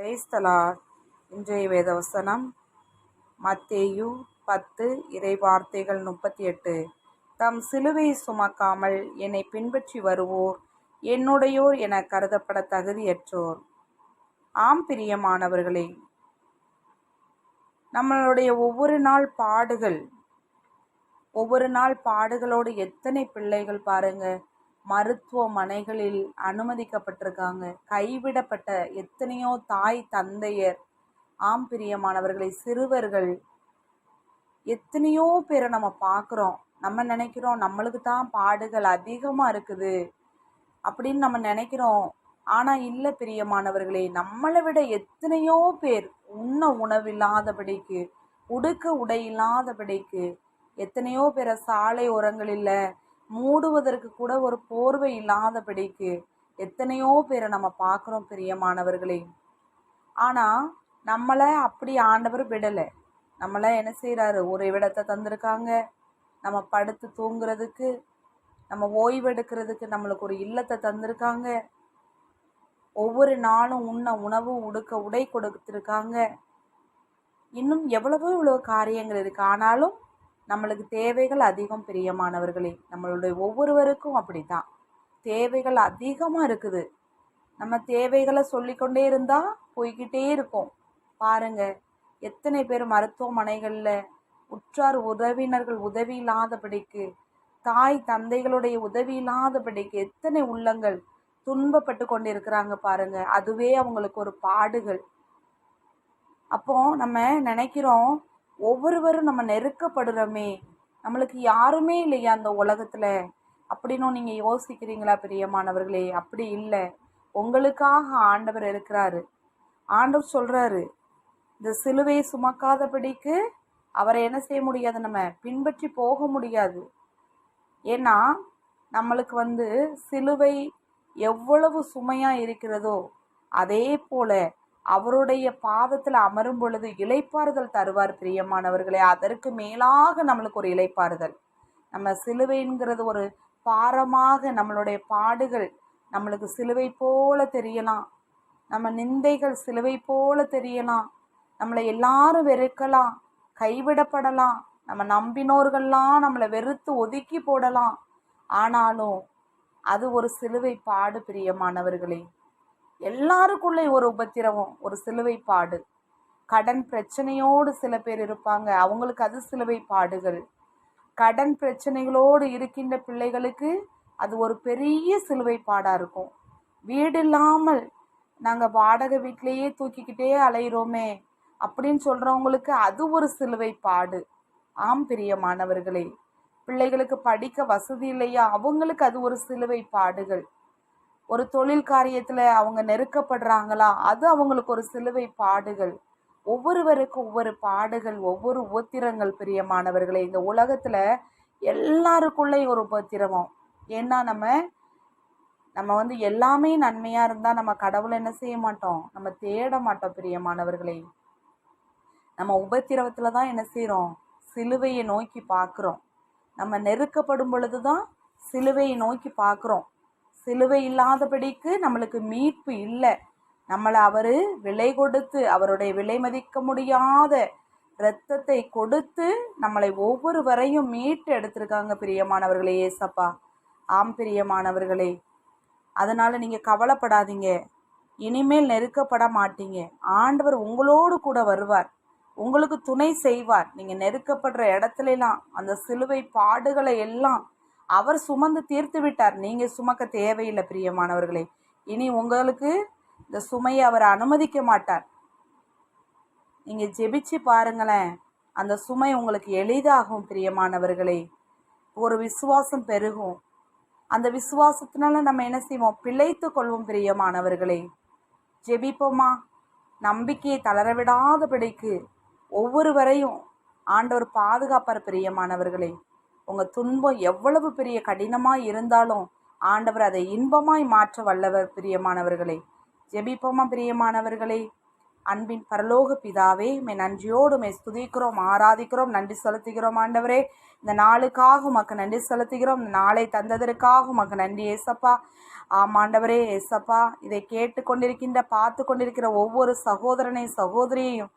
கிரைஸ்தலா இன்றைய வேதவசனம் மத்தேயு பத்து இறை வார்த்தைகள் முப்பத்தி எட்டு தம் சிலுவையை சுமக்காமல் என்னை பின்பற்றி வருவோர் என்னுடையோர் என கருதப்பட தகுதியற்றோர். ஆம் பிரியமானவர்களே நம்மளுடைய ஒவ்வொரு நாள் பாடுகள் ஒவ்வொரு நாள் பாடுகளோடு எத்தனை பிள்ளைகள் பாருங்கள் மருத்துவமனைகளில் அனுமதிக்கப்பட்டிருக்காங்க. கைவிடப்பட்ட எத்தனையோ தாய் தந்தையர் ஆம் பிரியமானவர்களை சிறுவர்கள் எத்தனையோ பேரை நம்ம பார்க்குறோம். நம்ம நினைக்கிறோம் நம்மளுக்கு தான் பாடுகள் அதிகமாக இருக்குது அப்படின்னு நம்ம நினைக்கிறோம். ஆனால் இல்லை பிரியமானவர்களே நம்மளை விட எத்தனையோ பேர் உண்ண உணவில்லாதபடிக்கு உடுக்க உடை இல்லாதபடிக்கு எத்தனையோ பேரை சாலை ஓரங்களில் மூடுவதற்கு கூட ஒரு போர்வை இல்லாதபடிக்கு எத்தனையோ பேரை நம்ம பார்க்குறோம் பிரியமானவர்களே. ஆனால் நம்மளை அப்படி ஆண்டவர் விடலை. நம்மளை என்ன செய்கிறாரு ஒரு விடத்தை தந்திருக்காங்க. நம்ம படுத்து தூங்குறதுக்கு நம்ம ஓய்வெடுக்கிறதுக்கு நம்மளுக்கு ஒரு இல்லத்தை தந்திருக்காங்க. ஒவ்வொரு நாளும் உண்ண உணவு உடுக்க உடை கொடுத்துருக்காங்க. இன்னும் எவ்வளவோ இவ்வளோ காரியங்கள் இருக்குது ஆனாலும் நம்மளுக்கு தேவைகள் அதிகம் பிரியமானவர்களே நம்மளுடைய ஒவ்வொருவருக்கும் அப்படி தான் தேவைகள் அதிகமாக இருக்குது. நம்ம தேவைகளை சொல்லிக்கொண்டே இருந்தால் போய்கிட்டே இருக்கும். பாருங்கள் எத்தனை பேர் மருத்துவமனைகளில் உற்றார் உறவினர்கள் உதவி இல்லாதபடிக்கு தாய் தந்தைகளுடைய உதவி இல்லாதபடிக்கு எத்தனை உள்ளங்கள் துன்பப்பட்டு கொண்டு இருக்கிறாங்க பாருங்க. அதுவே அவங்களுக்கு ஒரு பாடுகள். அப்போ நம்ம நினைக்கிறோம் ஒவ்வொருவரும் நம்ம நெருக்கப்படுறோமே. நம்மளுக்கு யாருமே இல்லையா அந்த உலகத்தில்? அப்படின்னு நீங்கள் யோசிக்கிறீங்களா பிரியமானவர்களே? அப்படி இல்லை. உங்களுக்காக ஆண்டவர் இருக்கிறாரு. ஆண்டவர் சொல்கிறாரு இந்த சிலுவையை சுமக்காதபடிக்கு அவரை என்ன செய்ய முடியாது நம்ம? பின்பற்றி போக முடியாது. ஏன்னா நம்மளுக்கு வந்து சிலுவை எவ்வளவு சுமையாக இருக்கிறதோ அதே போல் அவருடைய பாதத்தில் அமரும் பொழுது இலைப்பாறுதல் தருவார் பிரியமானவர்களே. அதற்கு மேலாக நம்மளுக்கு ஒரு இலைப்பாறுதல் நம்ம சிலுவைங்கிறது ஒரு பாரமாக நம்மளுடைய பாடுகள் நம்மளுக்கு சிலுவை போல தெரியலாம். நம்ம நிந்தைகள் சிலுவை போல தெரியலாம். நம்மளை எல்லாரும் வெறுக்கலாம் கைவிடப்படலாம். நம்ம நம்பினோர்கள்லாம் நம்மளை வெறுத்து ஒதுக்கி போடலாம். ஆனாலும் அது ஒரு சிலுவை பாடு பிரியமானவர்களே. எல்லாருக்குள்ளே ஒரு உபத்திரவம் ஒரு சிலுவை பாடு கடன் பிரச்சனையோடு சில பேர் இருப்பாங்க. அவங்களுக்கு அது சிலுவை பாடுகள் கடன் பிரச்சனைகளோடு இருக்கின்ற பிள்ளைகளுக்கு அது ஒரு பெரிய சிலுவை பாடாக இருக்கும். வீடு இல்லாமல் நாங்கள் வாடகை வீட்டிலேயே தூக்கிக்கிட்டே அலையிறோமே அப்படின்னு சொல்கிறவங்களுக்கு அது ஒரு சிலுவை பாடு ஆம் பிரியமானவர்களே பிள்ளைகளுக்கு படிக்க வசதி இல்லையா? அவங்களுக்கு அது ஒரு சிலுவை பாடுகள் ஒரு தொழில் காரியத்தில் அவங்க நெருக்கப்படுறாங்களா? அது அவங்களுக்கு ஒரு சிலுவை பாடுகள். ஒவ்வொருவருக்கும் ஒவ்வொரு பாடுகள் ஒவ்வொரு உபத்திரங்கள் பிரியமானவர்களே. இந்த உலகத்தில் எல்லாருக்குள்ளேயும் ஒரு உபத்திரமம். ஏன்னா நம்ம நம்ம வந்து எல்லாமே நன்மையாக இருந்தால் நம்ம கடவுளை என்ன செய்ய மாட்டோம்? நம்ம தேட மாட்டோம் பிரியமானவர்களே. நம்ம உபத்திரவத்தில் தான் என்ன செய்கிறோம் சிலுவையை நோக்கி பார்க்குறோம். நம்ம நெருக்கப்படும் பொழுது தான் சிலுவையை நோக்கி பார்க்குறோம். சிலுவை இல்லாதபடிக்கு நம்மளுக்கு மீட்பு இல்லை. நம்மளை அவர் விலை கொடுத்து அவருடைய விலை மதிக்க முடியாத இரத்தத்தை கொடுத்து நம்மளை ஒவ்வொரு வரையும் மீட்டு எடுத்திருக்காங்க பிரியமானவர்களே ஏசப்பா ஆம் பிரியமானவர்களே அதனால் நீங்கள் கவலைப்படாதீங்க. இனிமேல் நெருக்கப்பட மாட்டீங்க. ஆண்டவர் உங்களோடு கூட வருவார். உங்களுக்கு துணை செய்வார். நீங்கள் நெருக்கப்படுற இடத்துலலாம் அந்த சிலுவை பாடுகளை எல்லாம் அவர் சுமந்து தீர்த்து விட்டார். நீங்கள் சுமக்க தேவையில்லை பிரியமானவர்களே. இனி உங்களுக்கு இந்த சுமையை அவர் அனுமதிக்க மாட்டார். நீங்கள் ஜெபிச்சு பாருங்களேன். அந்த சுமை உங்களுக்கு எளிதாகும் பிரியமானவர்களே. ஒரு விசுவாசம் பெருகும். அந்த விசுவாசத்தினால நம்ம என்ன செய்வோம்? பிழைத்து கொள்வோம் பிரியமானவர்களே. ஜெபிப்போமா? நம்பிக்கையை தளரவிடாதபடிக்கு ஒவ்வொருவரையும் ஆண்டவர் பாதுகாப்பார் பிரியமானவர்களே. உங்கள் துன்பம் எவ்வளவு பெரிய கடினமாக இருந்தாலும் ஆண்டவர் அதை இன்பமாய் மாற்ற வல்லவர் பிரியமானவர்களே. ஜெபிப்போமா பிரியமானவர்களே. அன்பின் பரலோக பிதாவே மே நன்றியோடு மே ஸ்துதிக்கிறோம் ஆராதிக்கிறோம் நன்றி செலுத்துகிறோம் ஆண்டவரே. இந்த நாளுக்காக உமக்கு நன்றி செலுத்துகிறோம் இந்த நாளை தந்ததற்காக உமக்கு நன்றி ஏசப்பா. ஆமாண்டவரே ஏசப்பா. இதை கேட்டு கொண்டிருக்கின்ற பார்த்து கொண்டிருக்கிற ஒவ்வொரு சகோதரனையும் சகோதரியையும்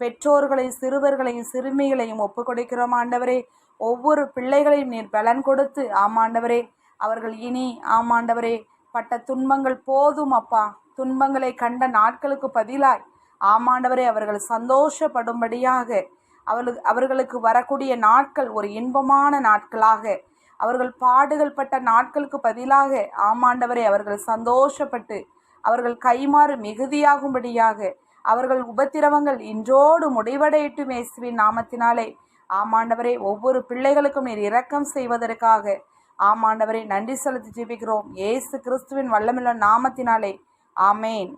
பெற்றோர்களையும் சிறுவர்களையும் சிறுமிகளையும் ஒப்பு கொடுக்கிறோம் ஆண்டவரே. ஒவ்வொரு பிள்ளைகளையும் நீர் பலன் கொடுத்து ஆமாண்டவரே அவர்கள் இனி ஆமாண்டவரே பட்ட துன்பங்கள் போதும் அப்பா. துன்பங்களை கண்ட நாட்களுக்கு பதிலாய் ஆமாண்டவரே அவர்கள் சந்தோஷப்படும்படியாக அவர்களுக்கு அவர்களுக்கு வரக்கூடிய நாட்கள் ஒரு இன்பமான நாட்களாக அவர்கள் பாடுகள் பட்ட நாட்களுக்கு பதிலாக ஆமாண்டவரே அவர்கள் சந்தோஷப்பட்டு அவர்கள் கைமாறு மிகுதியாகும்படியாக அவர்கள் உபத்திரவங்கள் இன்றோடு முடிவடையட்டும் இயேசுவின் நாமத்தினாலே. ஆமாண்டவரே ஒவ்வொரு பிள்ளைகளுக்கும் நீர் இரக்கம் செய்வதற்காக. ஆமாண்டவரை நன்றி செலுத்தி ஜெபிக்கிறோம். இயேசு கிறிஸ்துவின் வல்லமில்ல நாமத்தினாலே. ஆமேன்.